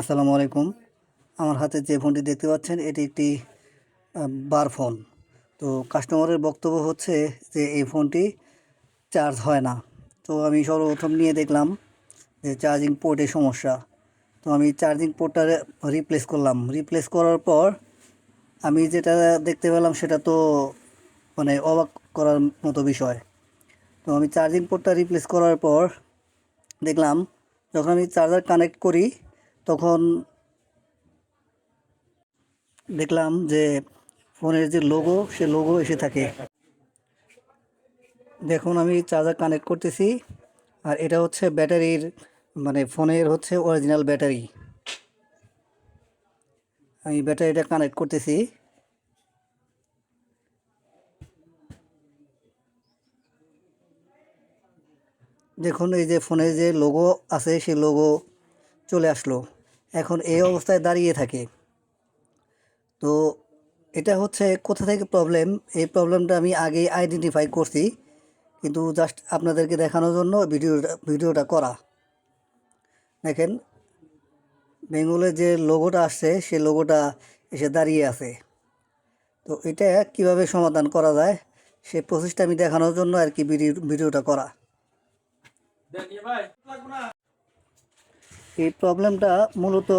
আসসালামু আলাইকুম। আমার হাতে যে ফোনটি দেখতে পাচ্ছেন, এটি একটি বার ফোন। তো কাস্টমারের বক্তব্য হচ্ছে যে এই ফোনটি চার্জ হয় না। তো আমি সর্বপ্রথম নিয়ে দেখলাম যে চার্জিং পোর্টের সমস্যা। তো আমি চার্জিং পোর্টটা রিপ্লেস করলাম। রিপ্লেস করার পর আমি যেটা দেখতে পেলাম সেটা তো মানে অবাক করার মতো বিষয়। তো আমি চার্জিং পোর্টটা রিপ্লেস করার পর দেখলাম, যখন আমি চার্জার কানেক্ট করি তখন দেখলাম যে ফোনের যে লোগো সে লোগো এসে থাকে। দেখুন, আমি চার্জার কানেক্ট করতেছি, আর এটা হচ্ছে ব্যাটারির মানে ফোনের হচ্ছে অরিজিনাল ব্যাটারি আমি ব্যাটারিটা কানেক্ট করতেছি। দেখুন, এই যে ফোনের যে লোগো আছে সেই লোগো চলে আসলো। এখন এই অবস্থায় দাঁড়িয়ে থাকে। তো এটা হচ্ছে কোথা থেকে প্রবলেম এই প্রবলেমটা আমি আগেই আইডেন্টিফাই করছি। কিন্তু জাস্ট আপনাদেরকে দেখানোর জন্য ভিডিওটা ভিডিওটা করা। দেখেন, বেঙ্গলের যে লোগোটা আসছে, সে লোগোটা এসে দাঁড়িয়ে আছে। তো এটা কীভাবে সমাধান করা যায়, সে প্রসেসটা আমি দেখানোর জন্য আর কি ভিডিও, ভিডিওটা করা। এই প্রবলেমটা মূলত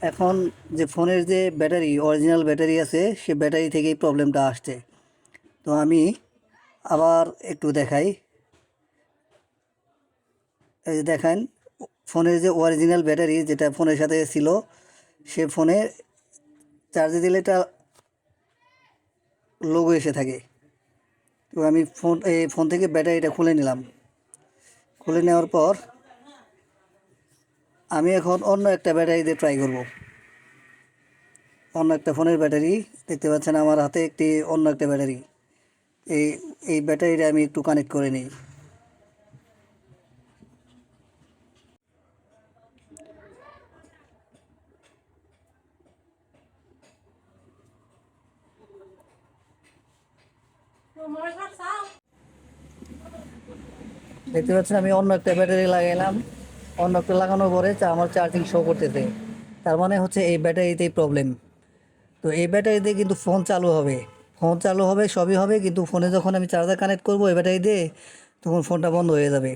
এখন যে ফোনের যে ব্যাটারি অরিজিনাল ব্যাটারি আছে, সে ব্যাটারি থেকেই প্রবলেমটা আসছে। তো আমি আবার একটু দেখাই। এই যে দেখেন, ফোনের যে অরিজিনাল ব্যাটারি যেটা ফোনের সাথে ছিল, সে ফোনে চার্জে দিলে এটা লোগো এসে থাকে। তো আমি ফোন এই ফোন থেকে ব্যাটারিটা খুলে নিলাম। খুলে নেওয়ার পর আমি এখন অন্য একটা ব্যাটারি দিয়ে ট্রাই করব। অন্য একটা ফোনের ব্যাটারি, দেখতে পাচ্ছেন আমার হাতে একটি অন্য একটা ব্যাটারি। এই এই ব্যাটারিটা আমি একটু কানেক্ট করে নিই। দেখতে পাচ্ছেন আমি অন্য একটা ব্যাটারি লাগাইলাম। অন্য একটা লাগানোর পরে আমার চার্জিং শো করতেছে। তার মানে হচ্ছে এই ব্যাটারিতেই প্রবলেম তো এই ব্যাটারিতে কিন্তু ফোন চালু হবে। ফোন চালু হবে, সবই হবে, কিন্তু ফোনে যখন আমি চার্জার কানেক্ট করব এই ব্যাটারি দিয়ে, তখন ফোনটা বন্ধ হয়ে যাবে।